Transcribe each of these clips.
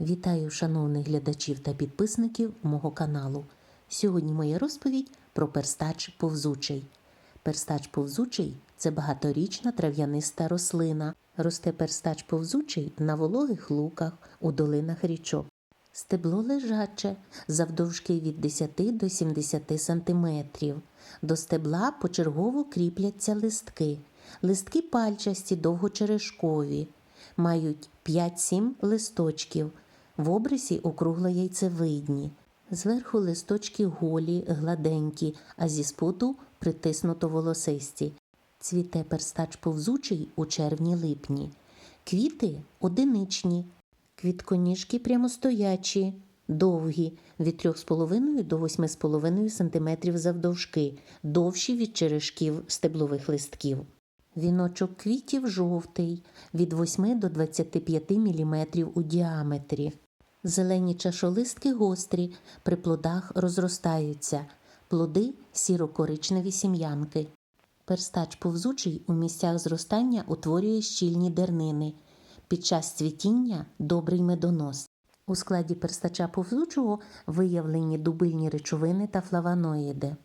Вітаю шановних глядачів та підписників мого каналу. Сьогодні моя розповідь про перстач повзучий. Перстач повзучий це багаторічна трав'яниста рослина. Росте перстач повзучий на вологих луках у долинах річок. Стебло лежаче, завдовжки від 10 до 70 сантиметрів. До стебла почергово кріпляться листки. Листки пальчасті, довгочерешкові, мають 5-7 листочків. В обрисі округло-яйцевидні. Зверху листочки голі, гладенькі, а зі споту притиснуто волосисті. Цвіте перстач повзучий у червні-липні. Квіти одиничні, квітконіжки прямостоячі, довгі, від 3,5 до 8,5 см завдовжки, довші від черешків стеблових листків. Віночок квітів жовтий, від 8 до 25 мм у діаметрі. Зелені чашолистки гострі, при плодах розростаються, плоди сіро-коричневі сім'янки. Перстач повзучий у місцях зростання утворює щільні дернини. Під час цвітіння добрий медонос. У складі перстача повзучого виявлені дубильні речовини та флавоноїди.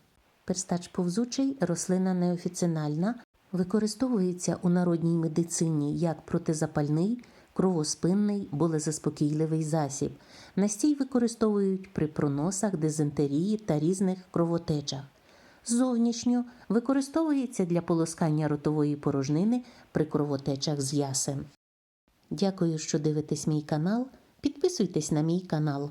Перстач повзучий рослина неофіцинальна, використовується у народній медицині як протизапальний, кровоспинний, болезаспокійливий засіб. Настій використовують при проносах, дизентерії та різних кровотечах. Зовнішньо використовується для полоскання ротової порожнини при кровотечах з ясен. Дякую, що дивитесь мій канал. Підписуйтесь на мій канал.